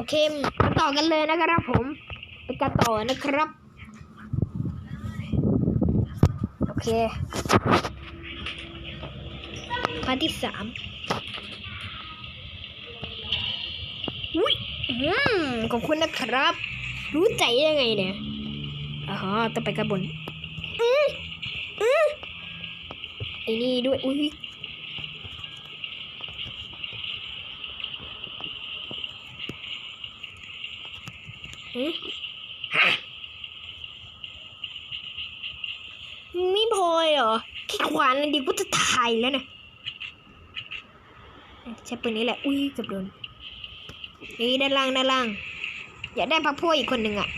อเคมาต่อกันเลยนะครับผมไปกันต่อนะครับ โอเคพาร์ทที่สามอุ้ยอืมขอบคุณนะครับ รู้ใจยังไงเนี่ยอ๋อต้องไปกระบนอืออือไอ้นี่ด้วยอุ้ยอือฮะ ไม่พอเหรอแค่ขวานดีก็จะตายแล้วนะใช้ปืนนี้แหละ อุ้ยเกือบโดนนี่ด้านล่างด้านล่าง อยากได้พักพวกอีกคนหนึ่งอะ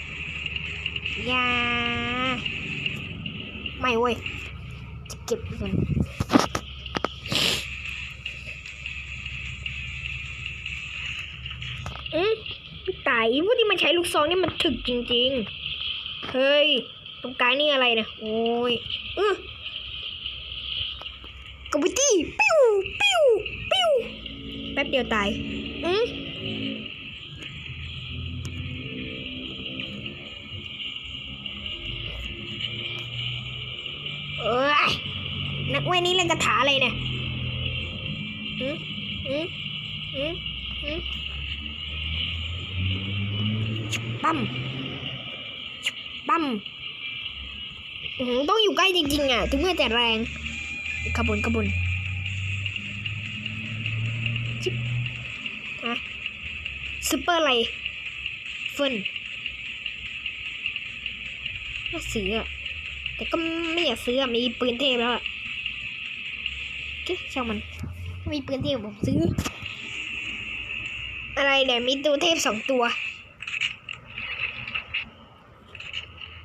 อย่าไม่เว้ยจะเก็บเงิน พี่ไต่พวกที่มันใช้ลูกซองนี่มันถึกจริง ๆ เฮ้ย ตรงกลางนี่อะไรนะโอ้ยเออกบตี้ปิ้วปิ้วปิ้วแป๊บเดียวตาย อืมเอ้ยนักเวนี่เล่นคาถาอะไรเนี่ยอืมอืมอืมอืม มปั๊มอื้อหือต้องอยู่ใกล้จริงๆอะ ถึงเมื่อจะแรงขบวนขบวนชิบฮะซูเปอร์อะไรเฟินน่าซื้ออะ แต่ก็ไม่อยากซื้ออะมีปืนเทพแล้วอะโอเช่างมัน มีปืนเทพผมซื้อ อะไรเนี่ย มีตัวเทพสองตัว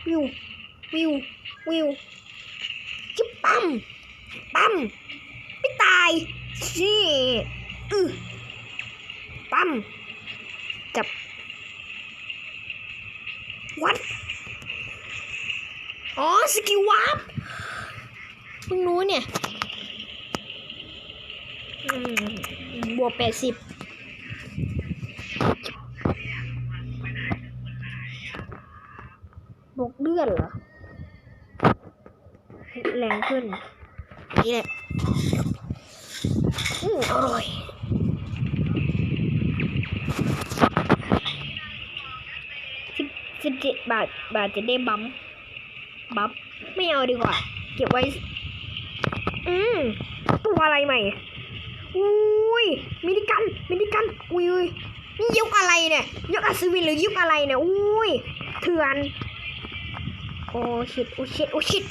วิววิววิวจิ๊บปั๊มปั๊มไม่ตายชี่อือปั๊มจับวัดอ๋อสกิลวาร์ปเพิ่งรู้เนี่ยบวกแปดสิบ บวกเลือดเหรอแรงขึ้น นี่แหละอืมอร่อยสิบสิบเจ็ดบาท บาทจะได้บัมป์บัฟไม่เอาดีกว่า เก็บไว้ อืมตัวอะไรใหม่ อุ้ยมินิกันมินิกัน อุ้ยอุ้ยนี่ยุคอะไรเนี่ย ยุคอัศวินหรือยุคอะไรเนี่ย อุ้ยเถื่อน โอ้ชิดโอ้ชิดโอ้ชิด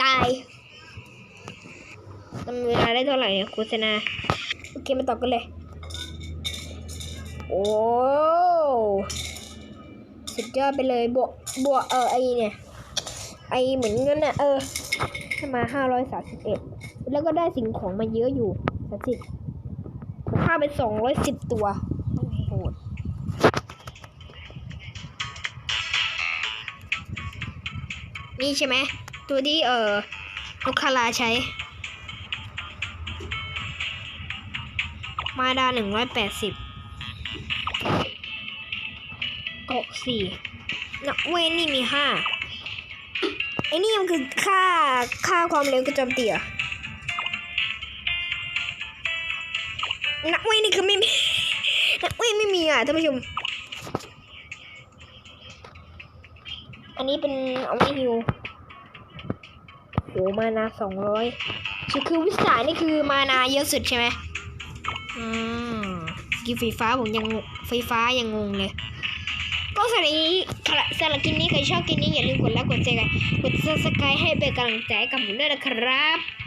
ตายทำเวลาได้เท่าไหร่เนี่ยโฆษณาโอเคมาต่อกันเลย โอ้สุดยอดไปเลยบวกบวกเออไอเนี่ยไอเหมือนเงินอะเออให้มาห้าร้อยสามสิบเอ็ดแล้วก็ได้สิ่งของมาเยอะอยู่สามสิบค่าไปสองร้อยสิบตัวโหด นี่ใช่ไหม ตัวที่เออโอคาราใช้ มาดาหนึ่งร้อยแปดสิบเกาะสี่นักเว้นี่มีห้าไอ้นี่มันคือค่าค่าความเร็วกระจมตีเหรอนักเว้นี่คือไม่มีนักเว้ไม่มีอะท่านผู้ชม อันนี้เป็นเอาไม่ฮิวโอ้มานาสองร้อยคือคือวิสัยนี่คือมานาเยอะสุดใช่ไหมอืมกินไฟฟ้าผมยังไฟฟ้ายังงงเลยก็สำหรับนี้สำหรับกินนี้ใครชอบกินนี้อย่าลืมกดไลค์กดแชร์กด subscribe ให้เป็นกำลังใจกับผมด้วยนะครับ